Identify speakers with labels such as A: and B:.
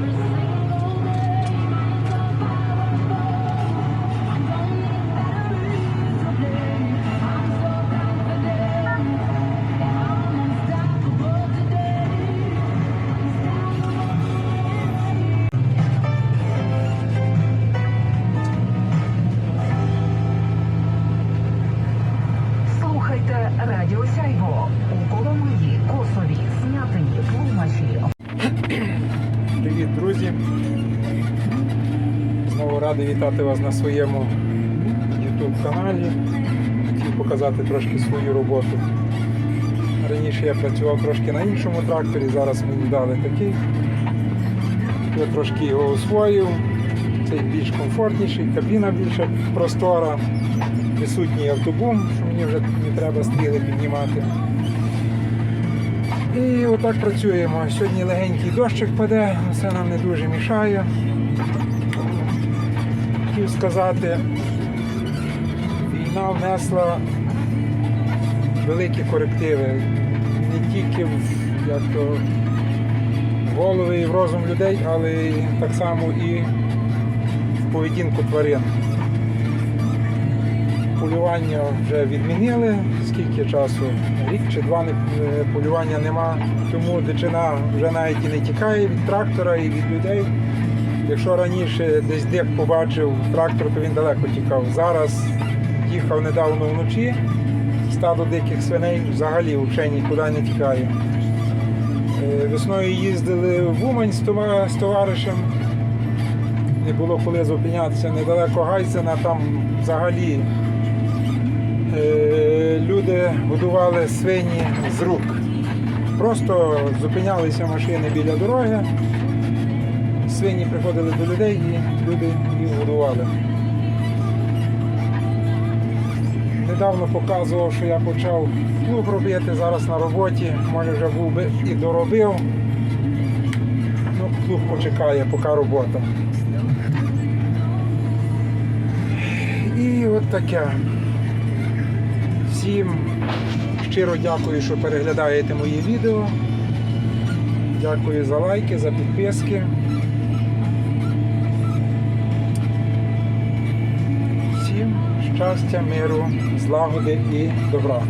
A: Thank
B: you. Друзі! Знову радий вітати вас на своєму YouTube каналі. Хотів показати трошки свою роботу. Раніше я працював трошки на іншому тракторі, зараз мені дали такий. Я трошки його освоїв. Цей більш комфортніший, кабіна більше простора, присутній автобум, що мені вже не треба стріли піднімати. І отак працюємо. Сьогодні легенький дощик паде, це нам не дуже мішає. Хотів сказати, війна внесла великі корективи. Не тільки в, як то, голови і в розум людей, але так само і в поведінку тварин. Полювання вже відмінили. Скільки часу? Рік чи два е, полювання нема. Тому дичина вже навіть і не тікає від трактора і від людей. Якщо раніше десь дик побачив трактор, то він далеко тікав. Зараз їхав недавно вночі, стадо диких свиней взагалі взагалі нікуди не тікає. Е, Весною їздили в Умань з това- з товаришем. Не було коли зупинятися недалеко Гайсена, там взагалі люди будували свині з рук. Просто зупинялися машини біля дороги, свині приходили до людей і люди їх годували. Недавно показував, що я почав клуб робити зараз на роботі, може вже був би і доробив. Ну, клуб почекає, поки робота. І от таке. Всім щиро дякую, що переглядаєте мої відео. Дякую за лайки, за підписки. Всім щастя, миру, злагоди і добра.